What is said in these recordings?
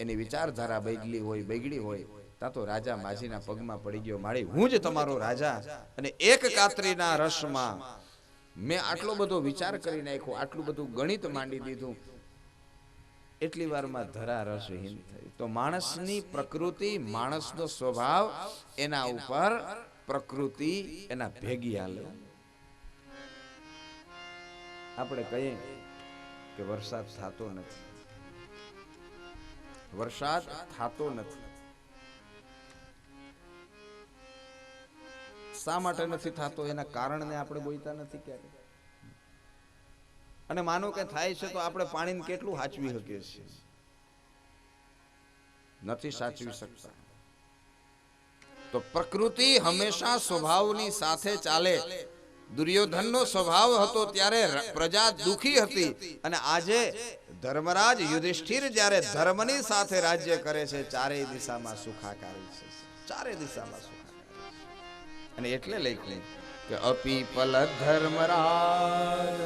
એની વિચારધારા બગડી હોય બગડી હોય ત્યાં તો રાજા માજીના પગમાં પડી ગયો. માળી, હું જ તમારો રાજા અને એક કાતરીના રસમાં. મેં આટલો બધો વિચાર કરી નાખ્યો, આટલું બધું ગણિત માંડી દીધું. એટલી વારમાં ધરા રસહીન થઈ. તો માણસની પ્રકૃતિ, માણસનો સ્વભાવ, એના ઉપર પ્રકૃતિ એના ભેગી હાલે. આપણે કહીએ કે વરસાદ થતો નથી. વરસાદ થતો નથી. શા માટે નથી થતો? એના કારણને આપણે બોલતા નથી ક્યારે? અને માનો કે થાય છે તો આપણે પાણીને કેટલું સાચવી શકીએ છીએ? નથી સાચવી શકતા. તો પ્રકૃતિ હંમેશા સ્વભાવની સાથે ચાલે. દુર્યોધનનો સ્વભાવ હતો ત્યારે પ્રજા દુખી હતી. અને આજે ધર્મરાજ યુધિષ્ઠિર જ્યારે ધર્મની સાથે રાજ્ય કરે છે, ચારેય દિશામાં સુખાકારી છે. ચારે દિશામાં સુખાકારી અને એટલે લઈ કે અપીપલ ધર્મરાજ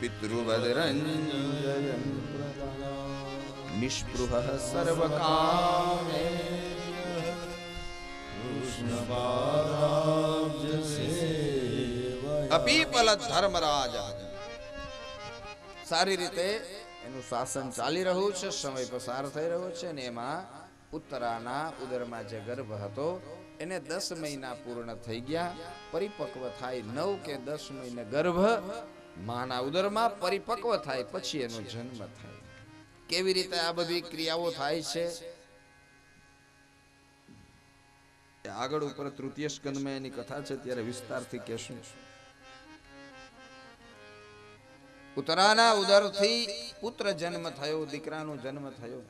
પિતૃવદરંજયન નિષ્પૃહ સર્વકામે અપીપલ ધર્મરાજ. સારી રીતે એનું શાસન ચાલી રહ્યું છે, સમય પસાર થઈ રહ્યો છે અને એમાં ઉત્તરાના ઉદરમાં જે ગર્ભ હતો, એને દસ મહિના પૂર્ણ થઈ ગયા, પરિપક્વ થાય નવ કે દસ મહિને ગર્ભ, માના ઉદરમાં પરિપક્વ થાય, પછી એનો જન્મ થાય. કેવી રીતે આ બધી ક્રિયાઓ થાય છે? આગળ ઉપર તૃતીય સ્કંદમાં એની કથા છે, ત્યારે વિસ્તારથી કહેશું. ઉત્તરાના ઉદરથી પુત્ર જન્મ થયો, દીકરાનો જન્મ થયો.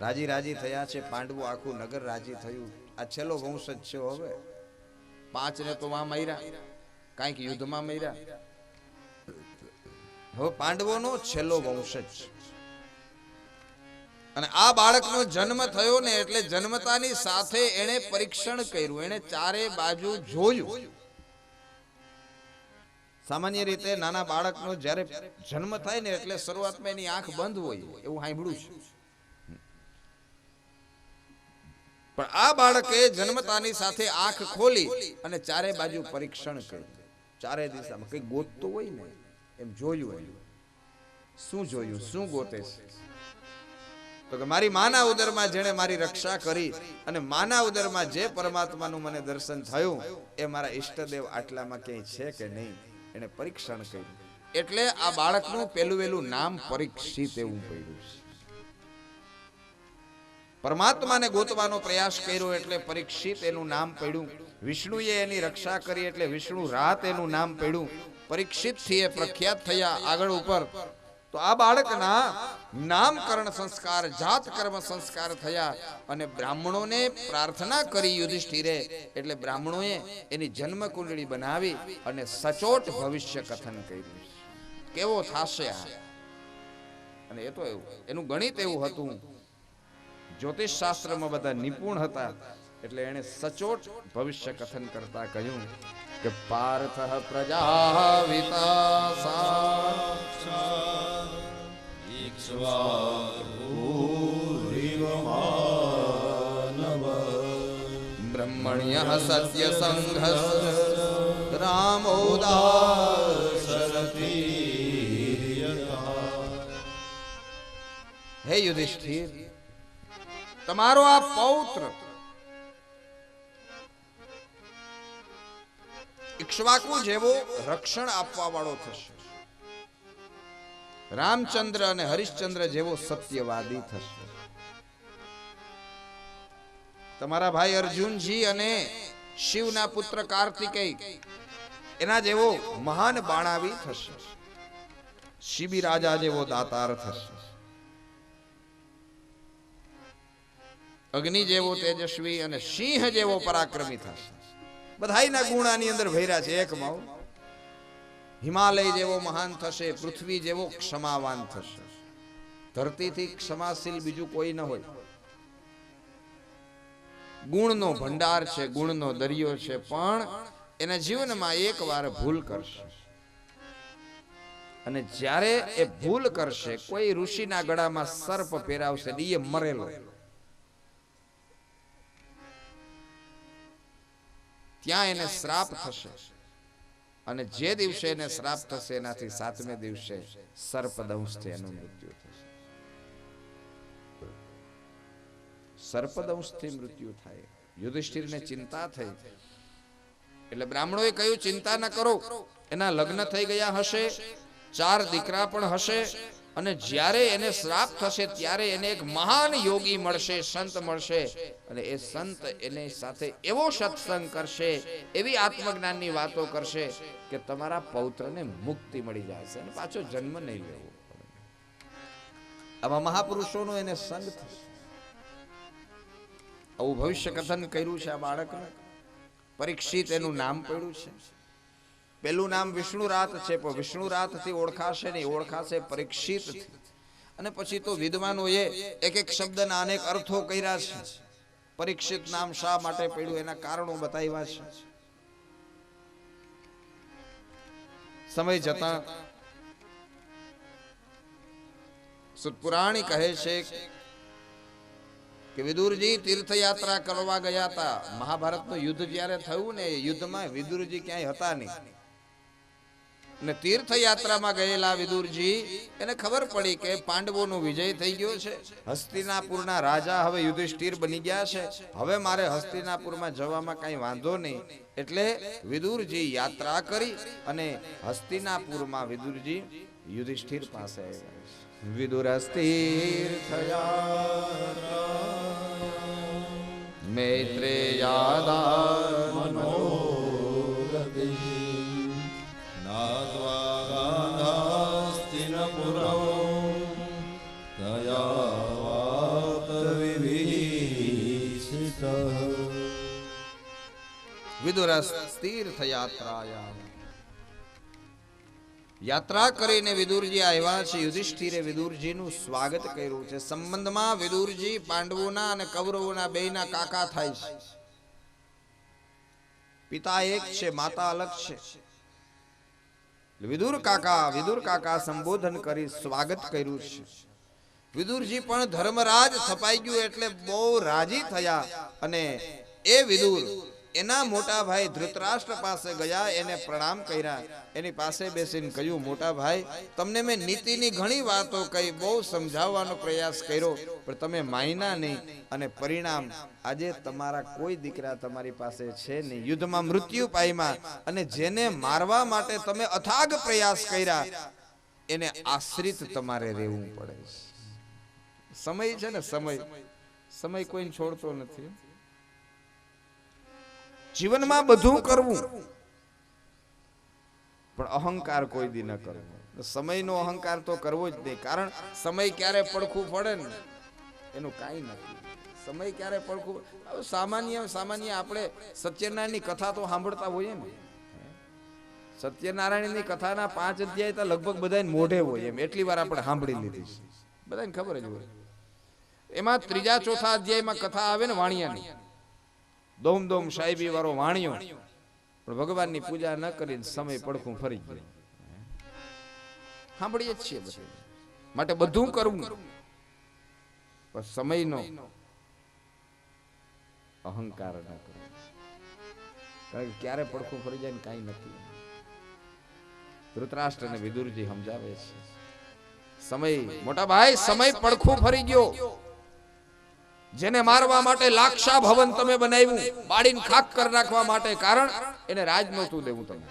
રાજી રાજી થયા છે, પાંડવો આખું નગર રાજી થયું. આ છેલ્લો વંશ જ છે હવે. પાંચ ને તો માં મર્યા, કાંઈક યુદ્ધમાં મર્યા. હવે પાંડવોનો છેલ્લો વંશ જ અને આ બાળકનો જન્મ થયો ને એટલે જન્મતાની સાથે એણે પરીક્ષણ કર્યું, એણે ચારે બાજુ જોયું. સામાન્ય રીતે નાના બાળકનો જ્યારે જન્મ થાય ને એટલે શરૂઆતમાં એની આંખ બંધ હોય, એવું સાંભળ્યું છે. પણ આ બાળકે જન્મતાની સાથે આંખ ખોલી અને ચારે બાજુ પરીક્ષણ કર્યું. ચારે દિશામાં કઈ ગોતતું હોય ને, એમ જોયું એમ. શું જોયું? શું ગોતે છે? તો કે મારી માના ઉદરમાં જેણે મારી રક્ષા કરી અને માના ઉદરમાં જે પરમાત્માનું મને દર્શન થયું, એ મારા ઈષ્ટદેવ આટલામાં ક્યાંય છે કે નહીં? એને પરીક્ષણ કર્યું. એટલે આ બાળકનું પેલું વેલું નામ પરીક્ષિત એવું પડ્યું પરમાત્માને ગોતવાનો પ્રયાસ કર્યો એટલે પરીક્ષિત એનું નામ પડ્યું. વિષ્ણુએ એની રક્ષા કરી એટલે વિષ્ણુ રાત એનું નામ પડ્યું. પરીક્ષિતથી એ પ્રખ્યાત થયા આગળ ઉપર. તો આ બાળકના નામકરણ સંસ્કાર જાત કર્મ સંસ્કાર થયા અને બ્રાહ્મણોને પ્રાર્થના કરી યુધિષ્ઠિરે એટલે બ્રાહ્મણોએ એની જન્મ કુંડળી બનાવી અને સચોટ ભવિષ્ય કથન કર્યું. કેવો થશે આ? અને એ તો એવું, એનું ગણિત એવું હતું. જ્યોતિષ શાસ્ત્રમાં બધા નિપુણ હતા એટલે એણે સચોટ ભવિષ્ય કથન કરતા કહ્યું કે પાર્થ પ્રજાવિતા બ્રહ્મણ્ય સત્ય સંઘ હે યુધિષ્ઠિર તમારો આ પૌત્ર ઇક્ષ્વાકુ જેવો રક્ષણ આપવા વાળો થશે. રામચંદ્ર અને હરિશ્ચંદ્ર જેવો સત્યવાદી થશે. તમારા ભાઈ અર્જુનજી અને શિવના પુત્ર કાર્તિકેય એના જેવો મહાન બાણાવી થશે. શિબી રાજા જેવો દાતાર થશે. અગ્નિ જેવો તેજસ્વી અને સિંહ જેવો પરાક્રમી થશે. બધાયના ગુણ અંદર ભર્યા છે, એક માવ. હિમાલય જેવો મહાન થશે, પૃથ્વી જેવો ક્ષમાવાન થશે. ધરતીથી ક્ષમાશીલ બીજું કોઈ ન હોય. ગુણનો ભંડાર છે, ગુણનો દરિયો છે, પણ એના જીવનમાં એક વાર ભૂલ કરશે. અને જ્યારે એ ભૂલ કરશે, કોઈ ઋષિના ગળામાં સર્પ પહેરાવશે એ મરેલો. ત્યાં એને શ્રાપ થશે. અને જે દિવસે એને શ્રાપ થશે એનાથી સાતમે દિવસે સર્પ દંશથી એનું મૃત્યુ થશે. સર્પદંશથી મૃત્યુ થાય. યુધિષ્ઠિરને ચિંતા થઈ. એટલે બ્રાહ્મણોએ કહ્યું ચિંતા ન કરો. એના લગ્ન થઈ ગયા હશે. ચાર દીકરા પણ હશે. અને જ્યારે એને શ્રાપ થશે, ત્યારે એને એક મહાન યોગી મળશે, સંત મળશે. અને એ સંત એને સાથે એવો સત્સંગ કરશે, એવી આત્મજ્ઞાનની વાતો કરશે કે તમારા પૌત્રને મુક્તિ મળી જશે અને પાછો જન્મ નહીં લેવો. આવા મહાપુરુષોનો એને સંગ થશે. આવું ભવિષ્ય કથન કર્યું છે આ બાળકને. પરીક્ષિત એનું નામ પડ્યું છે. પેલું નામ વિષ્ણુ રાત છે, પણ વિષ્ણુ રાતથી ઓળખાશે નહીં, ઓળખાશે પરીક્ષિત. અને પછી તો વિદ્વાનોએ એક એક શબ્દના અનેક અર્થો કર્યા છે. પરીક્ષિત નામ શા માટે પડ્યું એના કારણો બતાવ્યા છે. સમય જતા સુતપુરાણી કહે છે કે વિદુરજી તીર્થયાત્રા કરવા ગયા હતા મહાભારતનું યુદ્ધ જ્યારે થયું ને, યુદ્ધમાં વિદુરજી ક્યાંય હતા નહીં. ને તીર્થયાત્રામાં ગયેલા વિદુરજી એને ખબર પડી કે પાંડવોનો વિજય થઈ ગયો છે. હસ્તિનાપુરના રાજા હવે યુધિષ્ઠિર બની ગયા છે. હવે મારે હસ્તિનાપુરમાં જવામાં કાંઈ વાંધો નહીં. એટલે વિદુરજી યાત્રા કરી અને હસ્તિનાપુરમાં વિદુરજી યુધિષ્ઠિર પાસે આવ્યા. વિદુરસ્તીર્થયા મૈત્રેયાદા વિદુરસ તીર્થયાત્રાયામ યાત્રા કરીને વિદુરજી આવ્યા છે, યુધિષ્ઠિરે વિદુરજીનું સ્વાગત કર્યું છે. સંબંધમાં વિદુરજી પાંડવોના અને કૌરવોના બેયના કાકા થાય છે. પિતા એક છે, માતા અલગ છે. વિદુર કાકા વિદુર કાકા સંબોધન કરી સ્વાગત કર્યું છે. વિદુરજી પણ ધર્મરાજ થપાઈ ગયું એટલે બહુ રાજી થયા અને એ વિદુર એના મોટા ભાઈ ધૃતરાષ્ટ્ર પાસે ગયા, એને પ્રણામ કર્યા. એની પાસે બેસીને કહ્યું, મોટા ભાઈ, તમને મેં નીતિની ઘણી વાતો કહી, બહુ સમજાવવાનો પ્રયાસ કર્યો, પણ તમે માયના નહીં અને પરિણામ આજે તમારા કોઈ દીકરા તમારી પાસે છે નહીં. યુદ્ધમાં મૃત્યુ પાયમાં અને જેને મારવા માટે તમે અથાગ પ્રયાસ કર્યા, એને આશ્રિત તમારે રહેવું પડે સમય છે ને સમય. સમય કોઈને છોડતો નથી. જીવનમાં બધું કરવું. પણ અહંકાર કોઈ દી ન કરવો સમયનો અહંકાર તો કરવો જ નહીં. કારણ સમય ક્યારે પડખું પડે ને, એનું કાંઈ નથી. સમય ક્યારે પડખું સામાન્ય સામાન્ય આપણે સત્યનારાયણની કથા તો સાંભળતા હોઈએ ને. સત્યનારાયણની કથાના પાંચ અધ્યાય તો લગભગ બધાને મોઢે હોય એમ. એટલી વાર આપણે સાંભળી લીધી છે. બધાને ખબર જ હોય. એમાં ત્રીજા, ચોથા અધ્યાયમાં કથા આવે ને વાણિયાની. દોમ દોમ સાહેબી વાળો વાણ્યો. પણ ભગવાનની પૂજા ન કરીને સમય પડખું ફરી ગયો. સાંભળીએ છીએ માટે બધું કરવું પણ સમયનો અહંકાર ના કરવો કારણ કે ક્યારે પડખું ફરી જાય ને કાંઈ નથી. ધૃતરાષ્ટ્ર અને વિદુરજી સમજાવે છે. સમય, મોટા ભાઈ, સમય પડખું ફરી ગયો. જેને મારવા માટે લાક્ષા ભવન તમે બનાવ્યું, બાળીને ખાક કરી નાખવા માટે કારણ, એને રાજ નહોતું દેવું તમે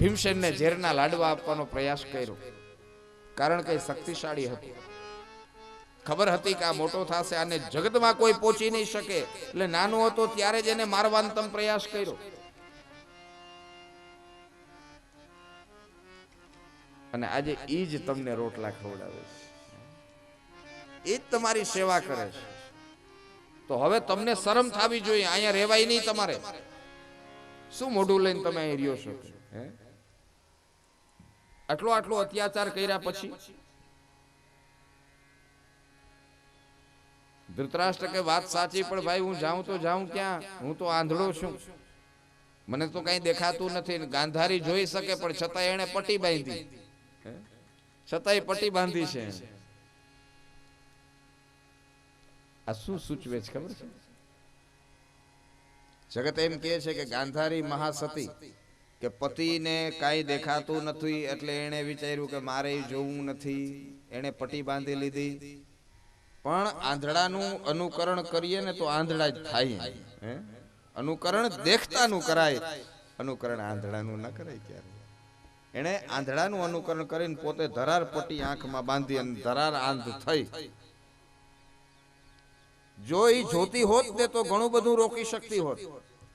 ભીમસેનને ઝેરના લાડવા આપવાનો પ્રયાસ કર્યો, કારણ કે શક્તિશાળી હતું. ખબર હતી કે આ મોટો થશે, આને જગતમાં કોઈ પહોંચી નહીં શકે, એટલે નાનો હતો ત્યારે જ એને મારવાનો તમે પ્રયાસ કર્યો. અને આજે ઈ જ તમને રોટલા ખવડાવે છે. એ જ તમારી સેવા કરે છે. તો હવે તમને શરમ થવી જોઈએ, અહીંયા રહેવાય નહીં તમારે. શું મોઢું લઈને તમે અહીં રહ્યો છો? આટલો આટલો અત્યાચાર કર્યા પછી? ધૃતરાષ્ટ્ર કે વાત સાચી, પણ ભાઈ હું જાઉં તો જાઉં ક્યાં? હું તો આંધળો છું. મને તો કઈ દેખાતું નથી. ગાંધારી જોઈ શકે, પણ છતાંય એણે પટ્ટી બાંધી? છતાંય પટ્ટી બાંધી છે. આ શું સૂચવે છે, ખબર છે? જગત એમ કહે છે કે ગાંધારી મહાસતી, કે પતિને કાંઈ દેખાતું નથી, એટલે એણે વિચાર્યું કે મારે જોવું નથી, એણે પટ્ટી બાંધી લીધી. પણ આંધળાનું અનુકરણ કરીએ ને તો આંધળા જ થાય? અનુકરણ દેખતાનું કરાય, અનુકરણ આંધળાનું ન કરાય ક્યારે? એણે આંધળાનું અનુકરણ કરીને પોતે ધરાર પટ્ટી આંખમાં બાંધી અને ધરાર આંધ થઈ. જો એ જોતી હોત ને તો ઘણું બધું રોકી શકતી હોત.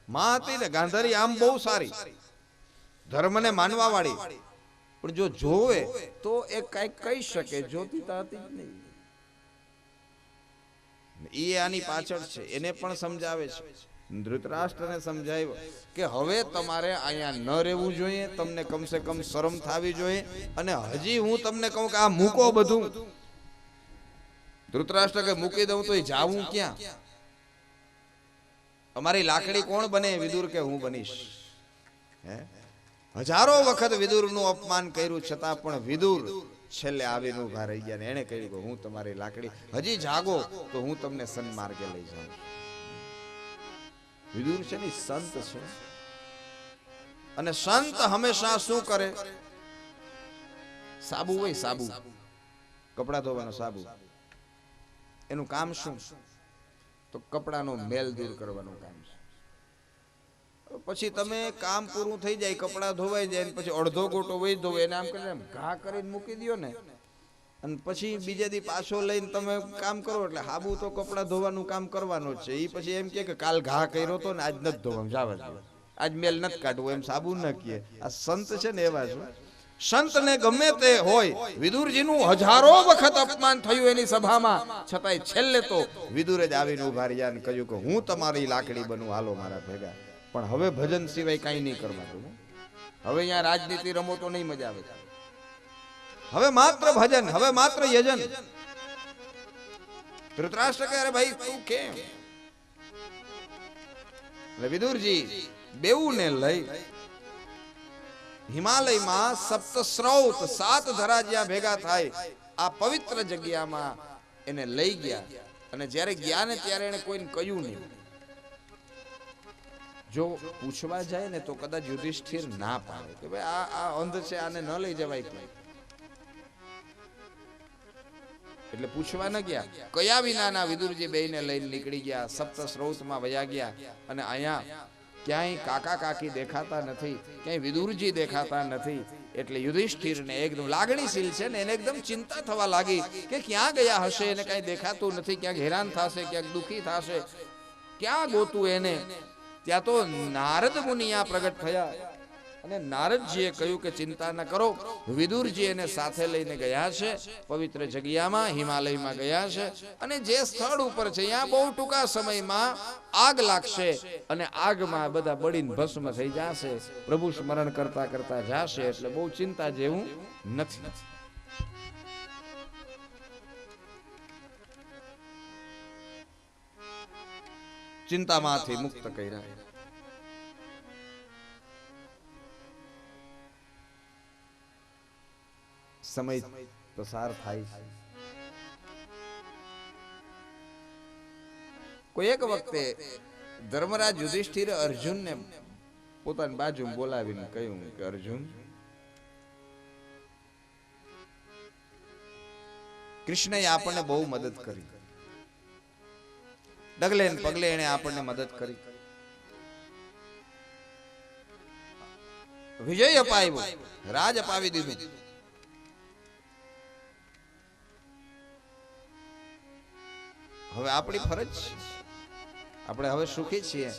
માં હતી ને, ગાંધારી આમ બહુ સારી. ધર્મને માનવા વાળી. પણ જો જોવે તો એ કંઈક કહી શકે, જોતી તો હતી જ નહીં. એ આની પાછળ છે, એને પણ સમજાવે છે. ધૃતરાષ્ટ્રને સમજાવ્યો કે હવે તમારે અહીંયા ન રહેવું જોઈએ, તમને કમસે કમ શરમ થવી જોઈએ અને હજી હું તમને કહું કે આ મૂકો બધું. ધૃતરાષ્ટ્ર કે મૂકી દઉં તો જાવું ક્યાં? અમારી લાકડી કોણ બને વિદુર કે હું બનીશ? હજારો વખત વિદુરનું અપમાન કર્યું છતાં પણ વિદુર છેલ્લે આવીને ઊભા રહી ગયા ને કહ્યું કે હું તમારી લાકડી હજી જાગો તો હું તમને સન્માર્ગે લઈ જાઉં. વિદુર છે ને સંત છે? અને સંત હંમેશા શું કરે? સાબુ હોય સાબુ. કપડા ધોવાનો સાબુ. એનું કામ શું? તો કપડાનો મેલ દૂર કરવાનું કામ છે. પછી તમે કામ પૂરું થઈ જાય, કપડાં ધોવાઈ જાય પછી અડધો ગોટો વહી ધોવે, એને આમ કરીને ઘા કરીને મૂકી દ્યો ને. અને પછી બીજે દી પાછો લઈને તમે કામ કરો, એટલે હાબુ તો કપડાં ધોવાનું કામ કરવાનું છે. એ પછી એમ કે કાલ ઘા કર્યો તો ને આજ નથી ધોવાનું, જાવ આજ મેલ નથી કાઢવું, એમ સાબુ ન કહે આ સંત છે ને એવા છે સંતને ગમે તે હોય, વિદુરજીનું હજારો વખત અપમાન થયું એની સભામાં. છતાંય છેલ્લે તો વિદુરે જ આવીને ઊભા રહ્યા કહ્યું કે હું તમારી લાકડી બનું હાલો મારા ભેગા. પણ હવે ભજન સિવાય કાંઈ નહીં કરવાનું હવે અહીંયા રાજનીતિ રમો તો નહીં મજા આવે. હવે માત્ર ભજન, હવે માત્ર યજન. ધૃતરાષ્ટ્ર અરે ભાઈ, તું કેમ? વિદુરજી બેવું ને લઈ હિમાલયમાં સપ્ત સ્રૌત સાત ધરા જ્યાં ભેગા થાય. આ પવિત્ર જગ્યામાં એને લઈ ગયા. અને જ્યારે ગયા ને ત્યારે એને કોઈને કહ્યું નહીં. જો પૂછવા જાય ને તો કદાચ યુધિષ્ઠિર ના પાડે. કે ભાઈ આ આ અંધ છે, આને ન લઈ જવાય કોઈ. એટલે પૂછવા ન ગયા. કયા વિનાના વિદુરજી બેયને લઈને નીકળી ગયા સપ્ત સ્રોતમાં વયા ગયા. અને અહીંયા ક્યાંય કાકા કાકી દેખાતા નથી, ક્યાંય વિદુરજી દેખાતા નથી. એટલે યુધિષ્ઠિરને એકદમ લાગણીશીલ છે ને એને એકદમ ચિંતા થવા લાગી કે ક્યાં ગયા હશે, એને કાંઈ દેખાતું નથી, ક્યાંક હેરાન થશે, ક્યાંક દુઃખી થશે. ક્યાં ગોતું એને? ત્યાં તો નારદ મુનિયા પ્રગટ થયા. અને નારદજીએ કહ્યું કે ચિંતા ન કરો, વિદુરજી એને સાથે લઈને ગયા છે, પવિત્ર જગ્યામાં, હિમાલયમાં ગયા છે અને જે સ્થળ ઉપર છે, ત્યાં બહુ ટૂંકા સમયમાં આગ લાગશે અને આગમાં બધા બળીને ભસ્મ થઈ જશે, પ્રભુ સ્મરણ કરતા કરતા જાશે એટલે બહુ ચિંતા જેવું નથી. ચિંતામાંથી મુક્ત કર્યા. સમય પસાર થાય છે. કોઈ એક વખતે ધર્મરાજ યુધિષ્ઠિર અર્જુનને પોતાની બાજુ બોલાવીને કહ્યું કે અર્જુન, કૃષ્ણએ આપણને બહુ મદદ કરી. ડગલે પગલે એને આપણને મદદ કરી. વિજય અપાવ્યો, રાજ અપાવી દીધું. હવે આપણી ફરજ આપણે હવે સુખી છીએ.